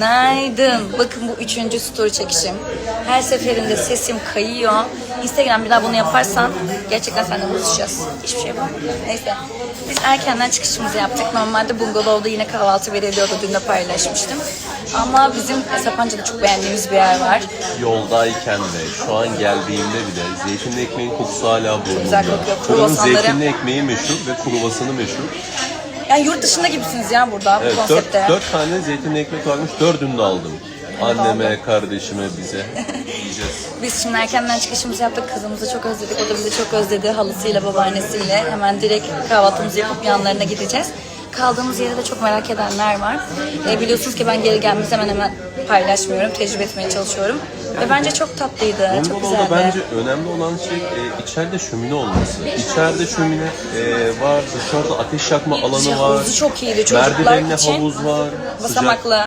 Günaydın. Bakın bu üçüncü story çekişim. Her seferinde sesim kayıyor. Instagram bir daha bunu yaparsan gerçekten seninle buluşacağız. Hiçbir şey var. Neyse. Biz erkenden çıkışımızı yaptık. Normalde bungalovda yine kahvaltı veriliyordu. Dün de paylaşmıştım. Ama bizim Sapanca'da çok beğendiğimiz bir yer var. Yoldayken de şu an geldiğimde bile zeytinli ekmeğin kokusu hala burnumda. güzel kokuyor. Kruvasanları- zeytinli ekmeği meşhur ve kruvasanı meşhur. Yani yurt dışında gibisiniz ya burada bu Evet, dört, konsepte. dört tane zeytinli ekmek varmış, dördünü de aldım. Anneme, kardeşime, bize yiyeceğiz. Biz şimdi erkenden çıkışımızı yaptık. Kızımızı çok özledik. O da bizi çok özledi. Halısıyla, babaannesiyle. Hemen direkt kahvaltımızı yapıp yanlarına gideceğiz. Kaldığımız yeri de çok merak edenler var. E, biliyorsunuz ki ben geri gelmemizi hemen hemen paylaşmıyorum. Tecrübe etmeye çalışıyorum. Ve bence çok tatlıydı. Çok güzeldi. bence önemli olan şey e, içeride şömine olması. İçeride şömine e, var, dışarıda ateş yakma alanı var. havuzu çok iyiydi çocuklar Merdivenli için. havuz var. sıcak- Basamaklı.